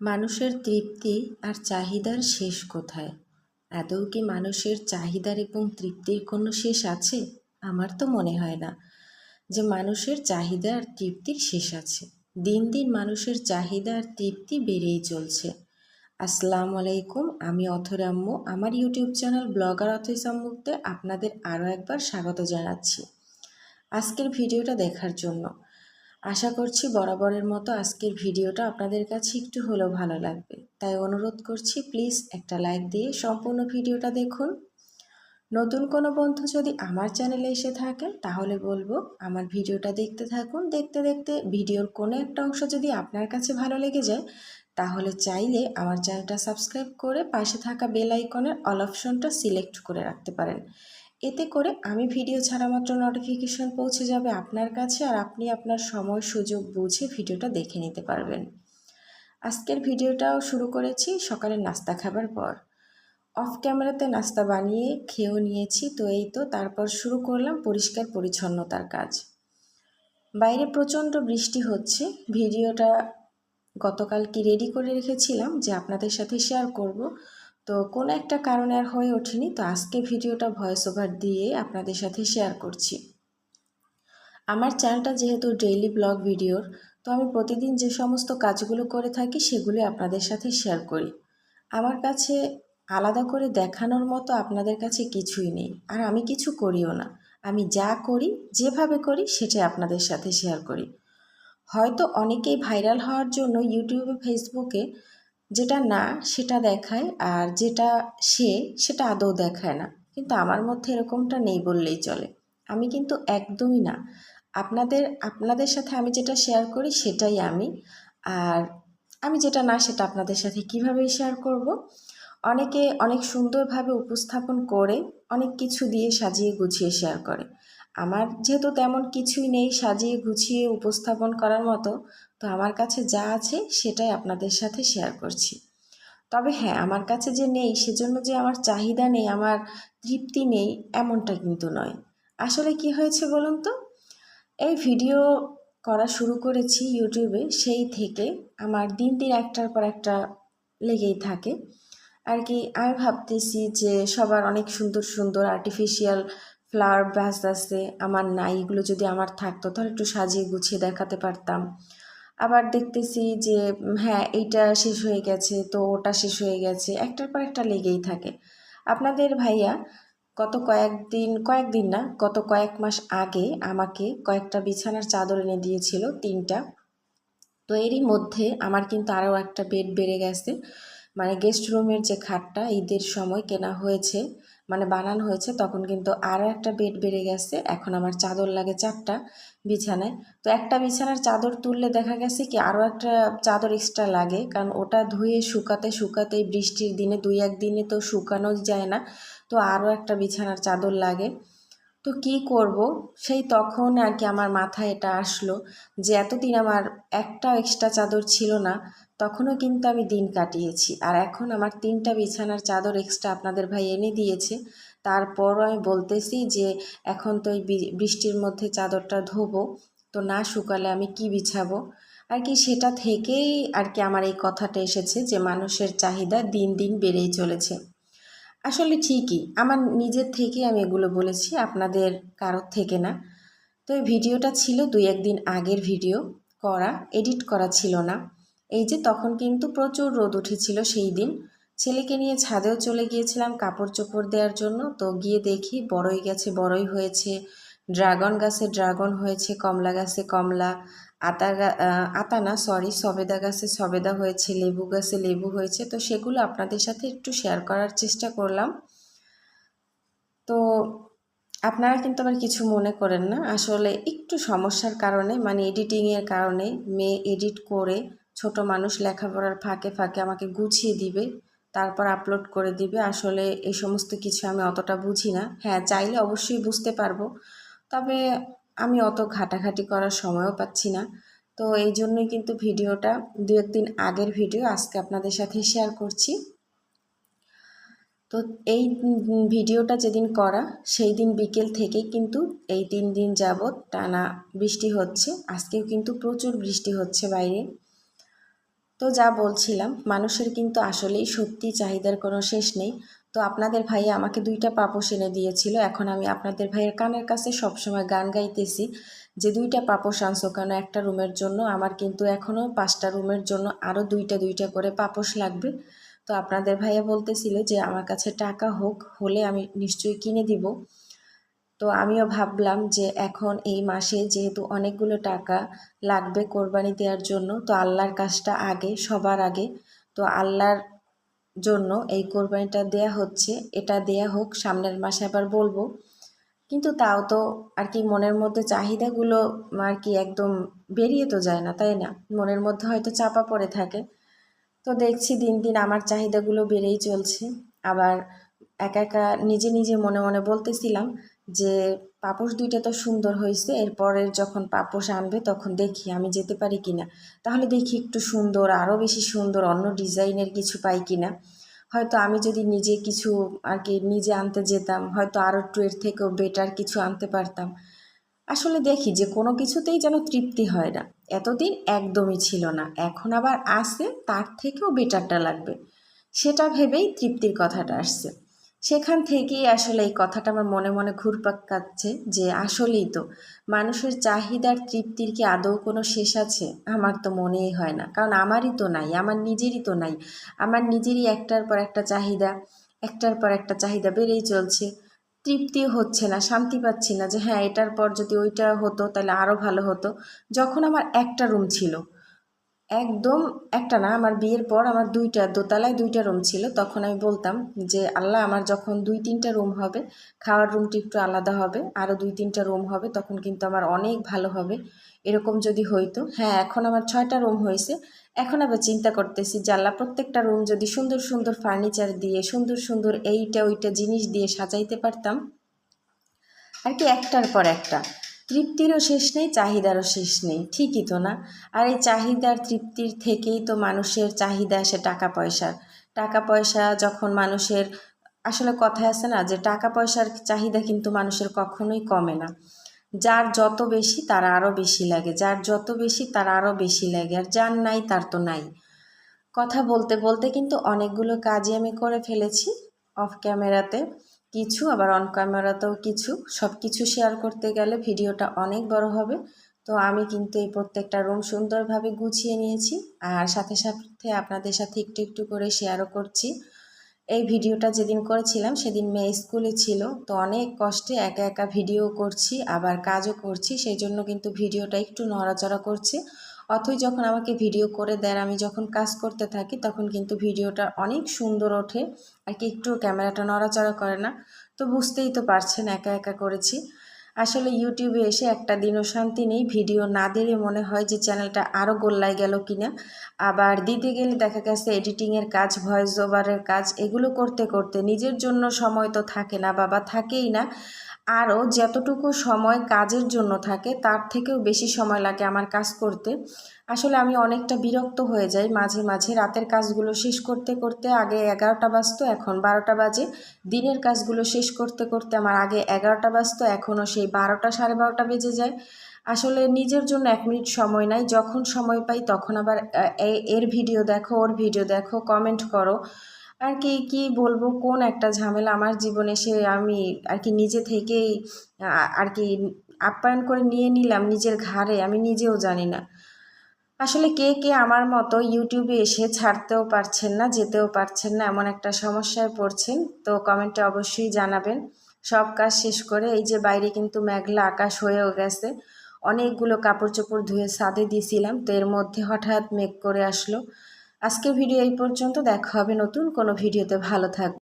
মানুষের তৃপ্তি আর চাহিদার শেষ কোথায়? আদৌ কি মানুষের চাহিদার এবং তৃপ্তির কোনো শেষ আছে? আমার তো মনে হয় না যে মানুষের চাহিদা আর তৃপ্তির শেষ আছে। দিন দিন মানুষের চাহিদা আর তৃপ্তি বেড়েই চলছে। আসসালামু আলাইকুম, আমি অথরাম্য আমার ইউটিউব চ্যানেল ব্লগার অথৈসাম্মুক্তে আপনাদের আরও একবার স্বাগত জানাচ্ছি। আজকের ভিডিওটা দেখার জন্য আশা করছি বরাবরের মতো আজকের ভিডিওটা আপনাদের কাছে একটু হলেও ভালো লাগবে। তাই অনুরোধ করছি প্লিজ একটা লাইক দিয়ে সম্পূর্ণ ভিডিওটা দেখুন। নতুন কোনো বন্ধু যদি আমার চ্যানেলে এসে থাকেন তাহলে বলব আমার ভিডিওটা দেখতে থাকুন। দেখতে দেখতে ভিডিওর কোনো একটা অংশ যদি আপনার কাছে ভালো লেগে যায়, তাহলে চাইলে আমার চ্যানেলটা সাবস্ক্রাইব করে পাশে থাকা বেল আইকনের অল অপশনটা সিলেক্ট করে রাখতে পারেন। এতে করে আমি ভিডিও ছাড়া মাত্র নোটিফিকেশন পৌঁছে যাবে আপনার কাছে আর আপনি আপনার সময়, সুযোগ বুঝে ভিডিওটা দেখে নিতে পারবেন। আজকের ভিডিওটাও শুরু করেছি সকালের নাস্তা খাবার পর। অফ ক্যামেরাতে নাস্তা বানিয়ে খেয়েও নিয়েছি, তো এই তো তারপর শুরু করলাম পরিষ্কার পরিচ্ছন্নতার কাজ। বাইরে প্রচণ্ড বৃষ্টি হচ্ছে, ভিডিওটা গতকাল কি রেডি করে রেখেছিলাম যে আপনাদের সাথে শেয়ার করব। তো কোনো একটা কারণে আর হয়ে ওঠেনি, তো আজকে ভিডিওটা ভয়েস ওভার দিয়ে আপনাদের সাথে শেয়ার করছি। আমার চ্যানেলটা যেহেতু ডেইলি ব্লগ ভিডিওর তো আমি প্রতিদিন যে সমস্ত কাজগুলো করে থাকি সেগুলি আপনাদের সাথে শেয়ার করি। আমার কাছে আলাদা করে দেখানোর মতো আপনাদের কাছে কিছুই নেই, আর আমি কিছু করিও না। আমি যা করি, যেভাবে করি সেটাই আপনাদের সাথে শেয়ার করি। হয়তো অনেকেই ভাইরাল হওয়ার জন্য ইউটিউবে ফেসবুকে যেটা না, সেটা দেখায় আর যেটা সে, সেটা আদৌ দেখায় না। কিন্তু আমার মধ্যে এরকমটা নেই বললেই চলে। আমি কিন্তু একদমই না। আপনাদের আপনাদের সাথে আমি যেটা শেয়ার করি, সেটাই আমি। আর আমি যেটা না, সেটা আপনাদের সাথে কীভাবে শেয়ার করব? অনেকে অনেক সুন্দরভাবে উপস্থাপন করে, অনেক কিছু দিয়ে সাজিয়ে গুছিয়ে শেয়ার করে। আমার যেহেতু তেমন কিছুই নেই সাজিয়ে গুছিয়ে উপস্থাপন করার মতো, তো আমার কাছে যা আছে সেটাই আপনাদের সাথে শেয়ার করছি। তবে হ্যাঁ আমার কাছে যে নেই, সেজন্য যে আমার চাহিদা নেই, আমার তৃপ্তি নেই, এমনটা কিন্তু নয়। আসলে কি হয়েছে বলুন তো? এই ভিডিও করা শুরু করেছি ইউটিউবে সেই থেকে আমার দিন দিন একটার পর একটা লেগেই থাকে। আর কি, আমি ভাবতেছি যে সবার অনেক সুন্দর সুন্দর আর্টিফিশিয়াল ফ্লাওয়ার ব্যাস আছে, আমার নাই, এগুলো যদি আমার থাকতো, তাহলে একটু সাজিয়ে গুছিয়ে দেখাতে পারতাম। আবার দেখতেছি যে হ্যাঁ এইটা শেষ হয়ে গেছে, তো ওটা শেষ হয়ে গেছে, একটার পর একটা লেগেই থাকে। আপনাদের ভাইয়া গত কয়েকদিন কয়েকদিন না, গত কয়েক মাস আগে আমাকে কয়েকটা বিছানার চাদর এনে দিয়েছিল, তিনটা। তো এরই মধ্যে আমার কিন্তু আরও একটা বেড বেড়ে গেছে। মানে গেস্ট রুমের যে খাটটা, ঈদের সময় কেনা হয়েছে মানে বানানো হয়েছে, তখন কিন্তু আরও একটা বেড বেড়ে গেছে। এখন আমার চাদর লাগে চারটা বিছানায়। তো একটা বিছানার চাদর তুললে দেখা গেছে কি আরও একটা চাদর এক্সট্রা লাগে, কারণ ওটা ধুয়ে শুকাতে শুকাতে বৃষ্টির দিনে দুই এক দিনে তো শুকানো যায় না। তো আরও একটা বিছানার চাদর লাগে। তো কি করব? সেই তখন আর কি আমার মাথায় এটা আসলো যে এতদিন আমার একটা এক্সট্রা চাদর ছিল না। তখনও কিন্তু আমি দিন কাটিয়েছি। আর এখন আমার তিনটা বিছানার চাদর এক্সট্রা আপনাদের ভাই এনে দিয়েছে। তারপরও আমি বলতেছি যে, এখন তো এই বৃষ্টির মধ্যে চাদরটা ধোবো, তো না শুকালে আমি কি বিছাবো? আর কি সেটা থেকেই আর কি আমার এই কথাটা এসেছে যে, মানুষের চাহিদা দিন দিন বেড়েই চলেছে। আসলে ঠিকই, আমার নিজের থেকে আমি এগুলো বলেছি, আপনাদের কারোর থেকে না। তো এই ভিডিওটা ছিল দুই একদিন আগের ভিডিও, করা এডিট করা ছিল না। এই যে তখন কিন্তু প্রচুর রোদ উঠেছিল সেই দিন। ছেলেকে নিয়ে ছাদেও চলে গিয়েছিলাম কাপড় চোপড় দেওয়ার জন্য। তো গিয়ে দেখি বড়ই গেছে, বড়ই হয়েছে। ড্রাগন গাছে ড্রাগন হয়েছে, কমলা গাছে কমলা, আতা আতা না সরি সবেদা গাছে সবেদা হয়েছে, লেবু গাছে লেবু হয়েছে। তো সেগুলো আপনাদের সাথে একটু শেয়ার করার চেষ্টা করলাম। তো আপনারা কিন্তু আবার কিছু মনে করেন না। আসলে একটু সমস্যার কারণে মানে এডিটিংয়ের কারণে মেয়ে এডিট করে ছোট মানুষ লেখাপড়ার ফাঁকে ফাঁকে আমাকে গুছিয়ে দিবে, তারপর আপলোড করে দিবে। আসলে এই সমস্ত কিছু আমি অতটা বুঝি না। হ্যাঁ চাইলে অবশ্যই বুঝতে পারব। তবে আমি অত ঘাটাঘাটি করার সময়ও পাচ্ছি না। তো এই জন্যই কিন্তু ভিডিওটা দু একদিন আগের ভিডিও আজকে আপনাদের সাথে শেয়ার করছি। তো এই ভিডিওটা যেদিন করা, সেই দিন বিকেল থেকেই কিন্তু এই তিন দিন যাবৎ টানা বৃষ্টি হচ্ছে। আজকেও কিন্তু প্রচুর বৃষ্টি হচ্ছে বাইরে। তো যা বলছিলাম, মানুষের কিন্তু আসলেই সত্যি চাহিদার কোনো শেষ নেই। তো আপনাদের ভাই আমাকে দুইটা পাপোশ এনে দিয়েছিল, এখন আমি আপনাদের ভাইয়ের কানের কাছে সবসময় গান গাইতেছি। যে দুইটা পাপোশ আনছো কেন একটা রুমের জন্য? আমার কিন্তু এখনও পাঁচটা রুমের জন্য আরও দুইটা দুইটা করে পাপোশ লাগবে। তো আপনাদের ভাইয়া বলতেছিল যে আমার কাছে টাকা হোক, হলে আমি নিশ্চয়ই কিনে দিব। তো আমিও ভাবলাম যে এখন এই মাসে যেহেতু অনেকগুলো টাকা লাগবে কোরবানি দেওয়ার জন্য, তো আল্লাহর কাজটা আগে, সবার আগে। তো আল্লাহর জন্য এই কোরবানিটা দেয়া হচ্ছে, এটা দেয়া হোক, সামনের মাসে আবার বলব। কিন্তু তাও তো আর কি মনের মধ্যে চাহিদাগুলো আর কি একদম বেরিয়ে তো যায় না, তাই না? মনের মধ্যে হয়তো চাপা পড়ে থাকে। তো দেখছি দিন দিন আমার চাহিদাগুলো বেড়েই চলছে। আবার একা একা নিজে নিজে মনে মনে বলতেছিলাম যে পাপোশ দুইটা তো সুন্দর হয়েছে, এরপরের যখন পাপোশ আনবে তখন দেখি আমি যেতে পারি কিনা। তাহলে দেখি একটু সুন্দর আরও বেশি সুন্দর, অন্য ডিজাইনের কিছু পাই কিনা। হয়তো আমি যদি নিজে কিছু আর কি নিজে আনতে যেতাম, হয়তো আরও একটু এর থেকেও বেটার কিছু আনতে পারতাম। আসলে দেখি যে কোনো কিছুতেই যেন তৃপ্তি হয় না। এতদিন একদমই ছিল না, এখন আবার আসে তার থেকেও বেটারটা লাগবে। সেটা ভেবেই তৃপ্তির কথাটা আসছে। সেখান থেকেই আসলে এই কথাটা আমার মনে মনে ঘুরপাক কাচ্ছে যে আসলেই তো মানুষের চাহিদার তৃপ্তির কি আদৌ কোনো শেষ আছে? আমার তো মনেই হয় না। কারণ আমারই তো নাই, আমার নিজেরই তো নাই। আমার নিজেরই একটার পর একটা চাহিদা, একটার পর একটা চাহিদা বেড়েই চলছে। তৃপ্তি হচ্ছে না, শান্তি পাচ্ছি না যে হ্যাঁ এটার পর যদি ওইটা হতো তাহলে আরও ভালো হতো। যখন আমার একটা রুম ছিল একদম একটা না, আমার বিয়ের পর আমার দুইটা দোতলায় দুইটা রুম ছিল। তখন আমি বলতাম যে, আল্লাহ, আমার যখন দুই তিনটা রুম হবে, খাওয়ার রুমটি একটু আলাদা হবে আরও দুই তিনটা রুম হবে, তখন কিন্তু আমার অনেক ভালো হবে। এরকম যদি হইতো হ্যাঁ এখন আমার ছয়টা রুম হয়েছে। এখন আবার চিন্তা করতেছি যে, আল্লাহ, প্রত্যেকটা রুম যদি সুন্দর সুন্দর ফার্নিচার দিয়ে, সুন্দর সুন্দর এইটা, ওইটা জিনিস দিয়ে সাজাইতে পারতাম? আর কি একটার পর একটা। তৃপ্তিরও শেষ নেই, চাহিদারও শেষ নেই। ঠিকই তো না? আর এই চাহিদার তৃপ্তির থেকেই তো মানুষের চাহিদা আসে টাকা পয়সার। টাকা পয়সা যখন মানুষের, আসলে কথায় আছে না যে টাকা পয়সার চাহিদা কিন্তু মানুষের কখনোই কমে না। যার যত বেশি তার আরও বেশি লাগে, যার যত বেশি তার আরও বেশি লাগে, আর যার নাই তার তো নাই। কথা বলতে বলতে কিন্তু অনেকগুলো কাজই আমি করে ফেলেছি অফ ক্যামেরাতে কিছু, আবার অন ক্যামেরাতেও কিছু। সব কিছু শেয়ার করতে গেলে ভিডিওটা অনেক বড় হবে। তো আমি কিন্তু এই প্রত্যেকটা রুম সুন্দরভাবে গুছিয়ে নিয়েছি। আর সাথে সাথে আপনাদের সাথে একটু একটু করে শেয়ারও করছি। এই ভিডিওটা যেদিন করেছিলাম সেদিন মেয়ে স্কুলে ছিল। তো অনেক কষ্টে একা একা ভিডিও করছি, আবার কাজও করছি। সেই জন্য কিন্তু ভিডিওটা একটু নড়াচড়া করছে। অথই যখন আমাকে ভিডিও করে দেয়, আমি যখন কাজ করতে থাকি, তখন কিন্তু ভিডিওটা অনেক সুন্দর ওঠে। আর কি একটু ক্যামেরাটা নড়াচড়া করে না, তো বুঝতেই তো পারছেন, একা একা করেছি। আসলে ইউটিউবে এসে একটা দিনও শান্তি নেই। ভিডিও না দিলে মনে হয় যে চ্যানেলটা আরও গোল্লায় গেল কিনা। আবার দিতে গেলে দেখা গেছে এডিটিংয়ের কাজ ভয়েস ওভারের কাজ, এগুলো করতে করতে নিজের জন্য সময় তো থাকে না বাবা থাকেই না। আরও যতটুকু সময় কাজের জন্য থাকে, তার থেকেও বেশি সময় লাগে আমার কাজ করতে। আসলে আমি অনেকটা বিরক্ত হয়ে যাই মাঝে মাঝে। রাতের কাজগুলো শেষ করতে করতে আগে এগারোটা বাজতো, এখন বারোটা বাজে। দিনের কাজগুলো শেষ করতে করতে আমার আগে এগারোটা বাজতো, এখনও সেই বারোটা, সাড়ে বারোটা বেজে যায়। আসলে নিজের জন্য এক মিনিট সময় নাই, যখন সময় পাই তখন আবার এর ভিডিও দেখো, ওর ভিডিও দেখো কমেন্ট করো। আর কি কি বলব, কোন একটা ঝামেলা আমার জীবনে সে আমি আর কি নিজে থেকেই আর কি আপ্যায়ন করে নিয়ে নিলাম নিজের ঘাড়ে, আমি নিজেও জানি না। আসলে কে কে আমার মতো ইউটিউবে এসে ছাড়তেও পারছেন না, যেতেও পারছেন না, এমন একটা সমস্যায় পড়ছেন, তো কমেন্টে অবশ্যই জানাবেন। সব কাজ শেষ করে এই যে বাইরে কিন্তু মেঘলা আকাশ হয়েও গেছে, অনেকগুলো কাপড় চোপড় ধুয়ে সাদে দিয়েছিলাম তো এর মধ্যে হঠাৎ মেঘ করে আসলো। আজকের ভিডিও এই পর্যন্ত। দেখা হবে নতুন কোনো ভিডিওতে ভালো থাকবে